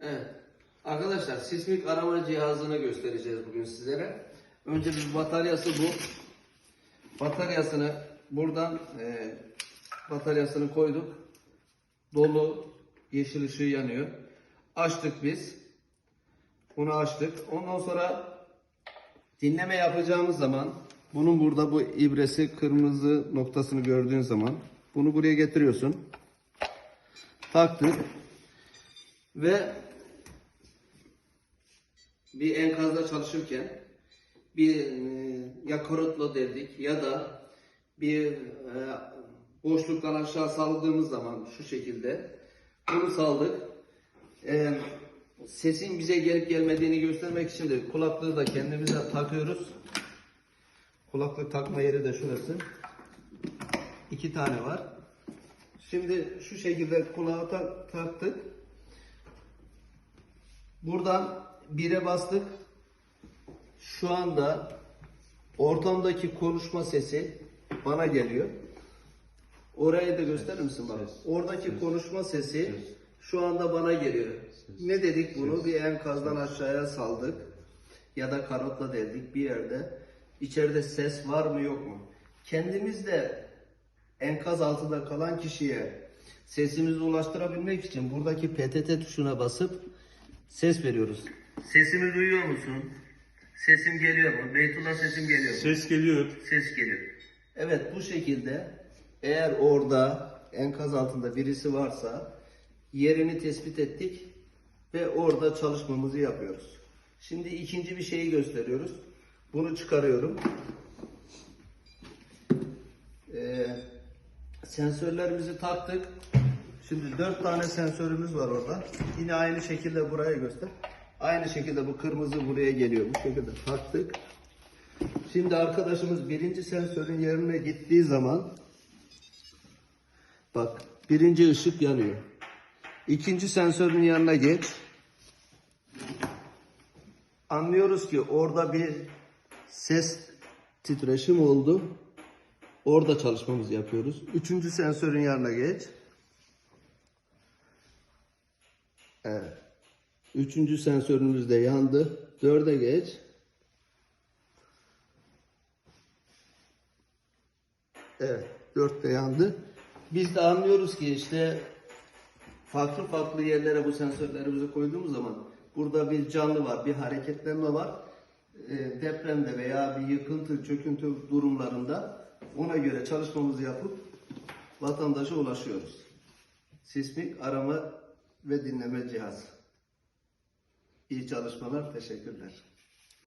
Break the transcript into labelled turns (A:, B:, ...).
A: Evet. Arkadaşlar sismik arama cihazını göstereceğiz bugün sizlere. Önce bir bataryası bu. Bataryasını buradan e, bataryasını koyduk. Dolu yeşil ışığı yanıyor. Açtık biz. Bunu açtık. Ondan sonra dinleme yapacağımız zaman bunun burada bu ibresi kırmızı noktasını gördüğün zaman bunu buraya getiriyorsun. Taktık. Ve bir enkazda çalışırken bir e, ya korotlo dedik ya da bir e, boşluktan aşağı saldığımız zaman şu şekilde bunu saldık. E, sesin bize gelip gelmediğini göstermek için de kulaklığı da kendimize takıyoruz. Kulaklık takma yeri de şurası. İki tane var. Şimdi şu şekilde kulağa tak- taktık. Buradan bire bastık. Şu anda ortamdaki konuşma sesi bana geliyor. Orayı da gösterir misin bak? Oradaki konuşma sesi şu anda bana geliyor. Ne dedik bunu? Bir enkazdan aşağıya saldık. Ya da karotla deldik bir yerde. İçeride ses var mı yok mu? Kendimiz de enkaz altında kalan kişiye sesimizi ulaştırabilmek için buradaki PTT tuşuna basıp ses veriyoruz. Sesimi duyuyor musun? Sesim geliyor mu? Beytullah sesim geliyor mu?
B: Ses geliyor.
A: Ses geliyor. Evet bu şekilde eğer orada enkaz altında birisi varsa yerini tespit ettik ve orada çalışmamızı yapıyoruz. Şimdi ikinci bir şeyi gösteriyoruz. Bunu çıkarıyorum. Ee, sensörlerimizi taktık. Şimdi dört tane sensörümüz var orada. Yine aynı şekilde buraya göster. Aynı şekilde bu kırmızı buraya geliyor. Bu şekilde taktık. Şimdi arkadaşımız birinci sensörün yerine gittiği zaman bak birinci ışık yanıyor. İkinci sensörün yanına geç. Anlıyoruz ki orada bir ses titreşim oldu. Orada çalışmamızı yapıyoruz. Üçüncü sensörün yanına geç. Evet. Üçüncü sensörümüz de yandı. Dörde geç. Evet. Dörtte yandı. Biz de anlıyoruz ki işte farklı farklı yerlere bu sensörlerimizi koyduğumuz zaman burada bir canlı var, bir hareketlenme var. E, depremde veya bir yıkıntı, çöküntü durumlarında ona göre çalışmamızı yapıp vatandaşa ulaşıyoruz. Sismik arama ve dinleme cihazı. İyi çalışmalar, teşekkürler.